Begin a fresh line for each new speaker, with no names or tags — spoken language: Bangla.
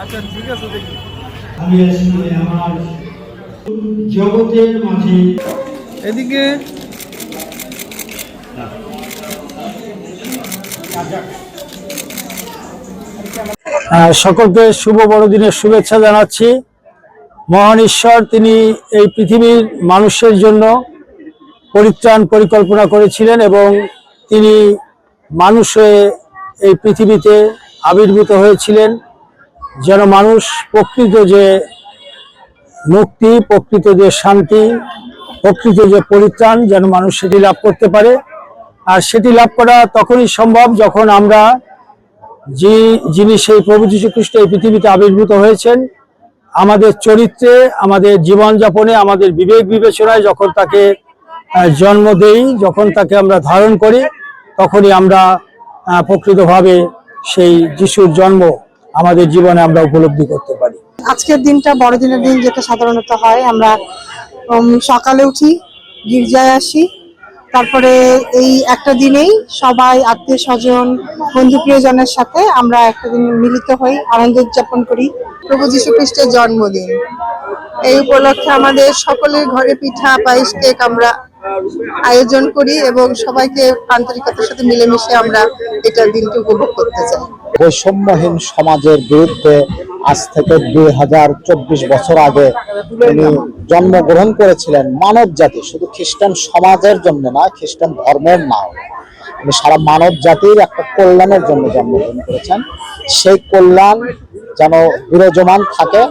আচ্ছা ঠিক আছে দেখি।
আমি আসলে আমার জগতের মাঝে।
এদিকে?
সকলকে শুভ বড়দিনের শুভেচ্ছা জানাচ্ছি। মহান ঈশ্বর তিনি এই পৃথিবীর মানুষের জন্য পরিত্রাণ পরিকল্পনা করেছিলেন এবং তিনি মানুষ হয়ে এই পৃথিবীতে আবির্ভূত হয়েছিলেন। যেন মানুষ প্রকৃত যে মুক্তি, প্রকৃত যে শান্তি, প্রকৃত যে পরিত্রাণ যেন মানুষ সেটি লাভ করতে পারে। আর সেটি লাভ করা তখনই সম্ভব যখন আমরা যে যিনি সেই প্রভু যীশু খ্রিস্ট এই পৃথিবীতে আবির্ভূত হয়েছেন, আমাদের চরিত্রে, আমাদের জীবনযাপনে, আমাদের বিবেক বিবেচনায় যখন তাকে জন্ম দেই, যখন তাকে আমরা ধারণ করি, তখনই আমরা প্রকৃতভাবে সেই যিশুর জন্ম আমাদের জীবনে আমরা উপলব্ধি করতে পারি।
আজকের দিনটা বড়দিনের দিন যেটা সাধারণত হয়, আমরা সকালে উঠি, গির্জায় আসি, তারপরে এই একটা দিনেই সবাই, আত্মীয় স্বজন, বন্ধু প্রিয়জনের সাথে আমরা একটা দিন মিলিত হই, আনন্দ উদযাপন করি। প্রভু যীশু খ্রিস্টের জন্মদিন। এই উপলক্ষে আমাদের সকলের ঘরে পিঠা, পায়েস, কেক আমরা আয়োজন করি এবং সবাইকে আন্তরিকতার সাথে মিলেমিশে আমরা এটা দিনটি উপভোগ করতে চাই।
বৈষম্যহীন সমাজের বিরুদ্ধে আজ থেকে দুই হাজার চব্বিশ বছর আগে উনি জন্মগ্রহণ করেছিলেন মানব জাতি, শুধু খ্রিস্টান সমাজের জন্য না, খ্রিস্টান ধর্মের না উনি সারা মানব জাতির একটা কল্যাণের জন্য জন্মগ্রহণ করেছেন। সেই কল্যাণ যেন বিরাজমান থাকে